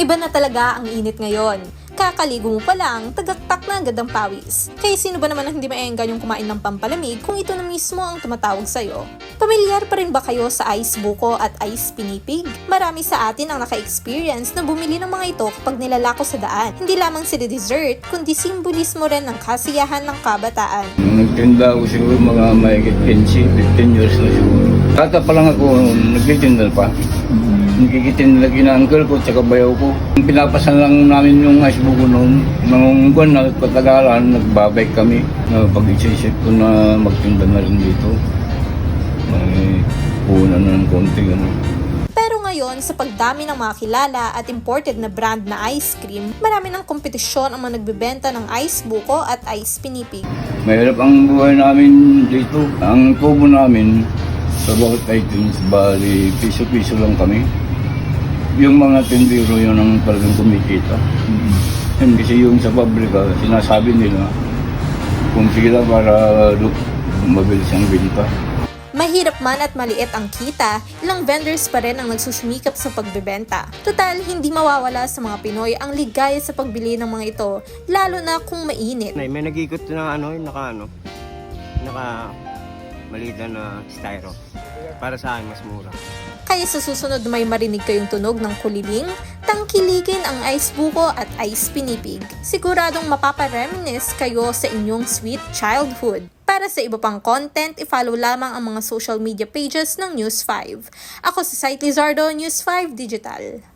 Iba na talaga ang init ngayon. Kakaligo mo pa lang, tagaktak na agad ang pawis. Kaya sino ba naman ang hindi maenggan yung kumain ng pampalamig kung ito na mismo ang tumatawag sa'yo? Pamilyar pa rin ba kayo sa ice buko at ice pinipig? Marami sa atin ang naka-experience na bumili ng mga ito kapag nilalako sa daan. Hindi lamang sila dessert, kundi simbolismo rin ng kasiyahan ng kabataan. Nagtinda ako siguro mga 15, 15 years na siguro. Kata pa lang ako, nagtitinda pa. Nagkikitinda lagi na uncle ko, tsaka bayaw ko. Pinapasan lang namin yung ice buko noon. Nung buwan na patagalan, nagbabike kami. Na pag-isisip ko na magtinda na rin dito. May puhunan na ng konti. Ano. Pero ngayon, sa pagdami ng mga kilala at imported na brand na ice cream, marami ng kompetisyon ang mga nagbebenta ng ice buko at ice pinipig. Mahirap ang buhay namin dito. Ang tubo namin sa bawat items, bali piso-piso lang kami. Yung mga tindero yun ang talagang kumikita. Yan kasi yung sa pabrika, sinasabi nila kung sila para look, mabilis ang binta. Mahirap man at maliit ang kita, ilang vendors pa rin ang nagsusumikap sa pagbebenta. Total, hindi mawawala sa mga Pinoy ang ligaya sa pagbili ng mga ito, lalo na kung mainit. May nag-ikot na ano, yung naka ano, naka maliit na styro. Para sa akin, mas mura. Kaya sa susunod may marinig kayong tunog ng kuliling, tangkiligin ang ice buko at ice pinipig. Siguradong mapapareminis kayo sa inyong sweet childhood. Para sa iba pang content, i-follow lamang ang mga social media pages ng News 5. Ako si Site Lizardo, News 5 Digital.